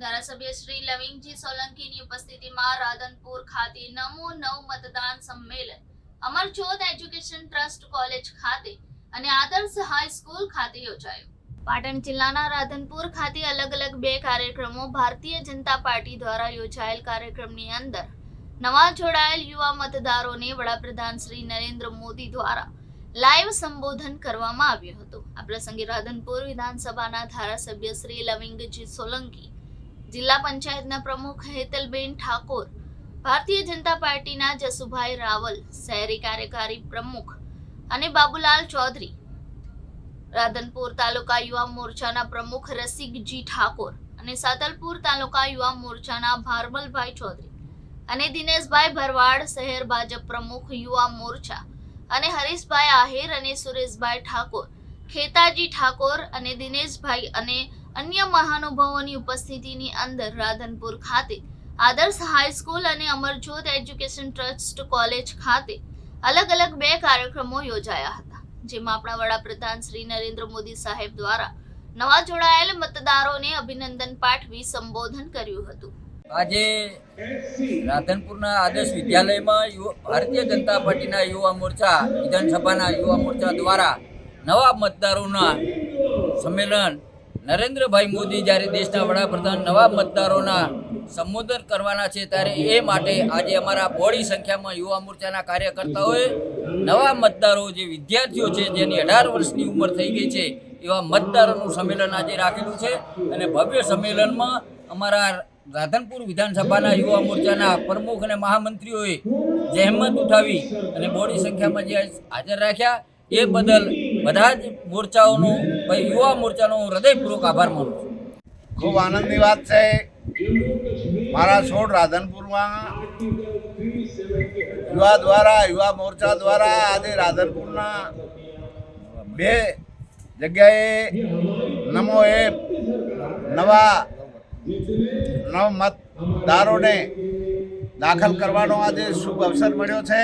ધારાસભ્ય શ્રી લવિંગજી સોલંકીની ઉપસ્થિતિમાં રાધનપુર ખાતે નમો નવ મતદાન સંમેલન, અમરજોત એજ્યુકેશન ટ્રસ્ટ કોલેજ ખાતે અને આદર્શ હાઈસ્કૂલ ખાતે યોજાયું. પાટણ જિલ્લાના રાધનપુર ખાતે અલગ અલગ બે કાર્યક્રમો ભારતીય જનતા પાર્ટી દ્વારા યોજાયેલ કાર્યક્રમની અંદર નવા જોડાયેલ યુવા મતદારોને વડાપ્રધાન શ્રી નરેન્દ્ર મોદી દ્વારા લાઈવ સંબોધન કરવામાં આવ્યું હતું. આ પ્રસંગે રાધનપુર વિધાનસભાના ધારાસભ્ય શ્રી લવિંગજી સોલંકી જિલ્લા પંચાયતના પ્રમુખ હેતલબેન ઠાકોર, ભારતીય જનતા પાર્ટીના જસુભાઈ રાવલ, શહેરી કાર્યકારી પ્રમુખ અને બાબુલાલ ચૌધરી, રાધનપુર તાલુકા યુવા મોરચાના પ્રમુખ રસિકજી ઠાકોર અને સાતલપુર તાલુકા યુવા મોરચાના ભારમલભાઈ ચૌધરી અને દિનેશભાઈ ભરવાડ, શહેર ભાજપ પ્રમુખ યુવા મોરચા અને હરીશભાઈ આહિર અને સુરેશભાઈ ઠાકોર, ખેતાજી ઠાકોર અને દિનેશભાઈ અને અન્ય મહાનુભાવોની ઉપસ્થિતિની અંદર રાધનપુર ખાતે આદર્શ હાઈસ્કૂલ અને અમરજોત એજ્યુકેશન ટ્રસ્ટ કોલેજ ખાતે અલગ અલગ બે કાર્યક્રમો યોજાયા હતા, જેમાં આપણા વડાપ્રધાન શ્રી નરેન્દ્ર મોદી સાહેબ દ્વારા નવા જોડાયેલ મતદારોને અભિનંદન પાઠવી સંબોધન કર્યું હતું. આજે રાધનપુરના આદર્શ વિદ્યાલયમાં ભારતીય જનતા પાર્ટીના યુવા મોરચા, વિધાનસભાના યુવા મોરચા દ્વારા નવા મતદારોના સંમેલન નરેન્દ્રભાઈ મોદી જ્યારે દેશના વડાપ્રધાન નવા મતદારોના સંબોધન કરવાના છે, ત્યારે એ માટે આજે અમારા બોડી સંખ્યામાં યુવા મોરચાના કાર્યકર્તાઓએ નવા મતદારો જે વિદ્યાર્થીઓ છે, જેની અઢાર વર્ષની ઉંમર થઈ ગઈ છે, એવા મતદારોનું સંમેલન આજે રાખેલું છે અને ભવ્ય સંમેલનમાં અમારા રાધનપુર વિધાનસભાના યુવા મોરચાના પ્રમુખ અને મહામંત્રીઓએ જહેમત ઉઠાવી અને બોડી સંખ્યામાં જે હાજર રાખ્યા, એ બદલ બધા જ મોરચાઓનો, ભાઈ, યુવા મોરચાનો હું હૃદયપૂર્વક આભાર માનું છું. ખૂબ આનંદની વાત છે. મારા છોડ રાધનપુરમાં યુવા દ્વારા, યુવા મોરચા દ્વારા આજે રાધનપુરના બે જગ્યાએ નમો એપ, નવા નવ મતદારોને દાખલ કરવાનો આજે શુભ અવસર મળ્યો છે.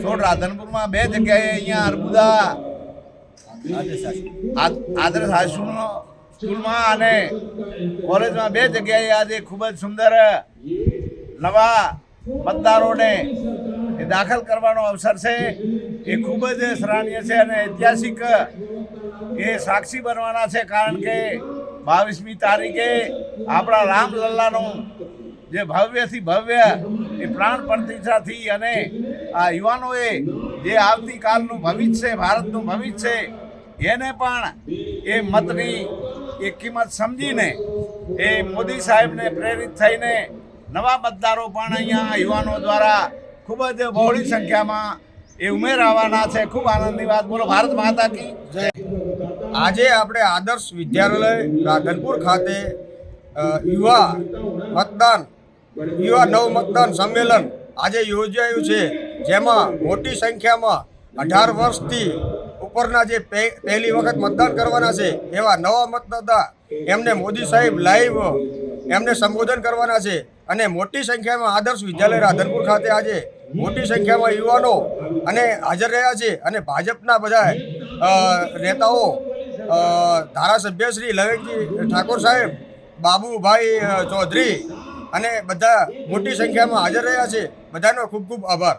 છોડ રાધનપુરમાં બે જગ્યાએ અહીંયા અર્બુદા આદર્શ હાઈસ્કૂલનો સ્કૂલમાં અને કોલેજમાં બે જગ્યાએ આજે ખૂબ જ સુંદર, નવા મતદારોને દાખલ કરવાનો અવસર છે. એ ખૂબ જ સરાહનીય છે અને ઐતિહાસિક એ સાક્ષી બનવાના છે કારણ કે બાવીસમી તારીખે આપણા રામલલ્લાનું જે ભવ્યથી ભવ્ય એ પ્રાણ પ્રતિષ્ઠાથી અને આ યુવાનોએ જે આવતીકાલનું ભવિષ્ય છે, ભારતનું ભવિષ્ય છે એને પણ એ મતની એ કિંમત સમજીને એ મોદી સાહેબને પ્રેરિત થઈને નવા મતદારો પણ અહીંયા યુવાનો દ્વારા ખૂબ જ બહોળી સંખ્યામાં એ ઉમેરાવાના છે. ખૂબ આનંદની વાત. બોલો, ભારત માતા કી જય. આજે આપણે આદર્શ વિદ્યાલય રાધનપુર ખાતે યુવા મતદાન, યુવા નવ મતદાન સંમેલન આજે યોજાયું છે. જેમાં મોટી સંખ્યામાં અઢાર વર્ષથી ઉપરના જે પહેલી વખત મતદાન કરવાના છે, એવા નવા મતદાતા એમને મોદી સાહેબ લાઈવ એમને સંબોધન કરવાના છે અને મોટી સંખ્યામાં આદર્શ વિદ્યાલય રાધનપુર ખાતે આજે મોટી સંખ્યામાં યુવાનો અને હાજર રહ્યા છે અને ભાજપના બધા નેતાઓ ધારાસભ્ય શ્રી લવેકજી ઠાકોર સાહેબ, બાબુભાઈ ચૌધરી અને બધા મોટી સંખ્યામાં હાજર રહ્યા છે. બધાનો ખૂબ ખૂબ આભાર.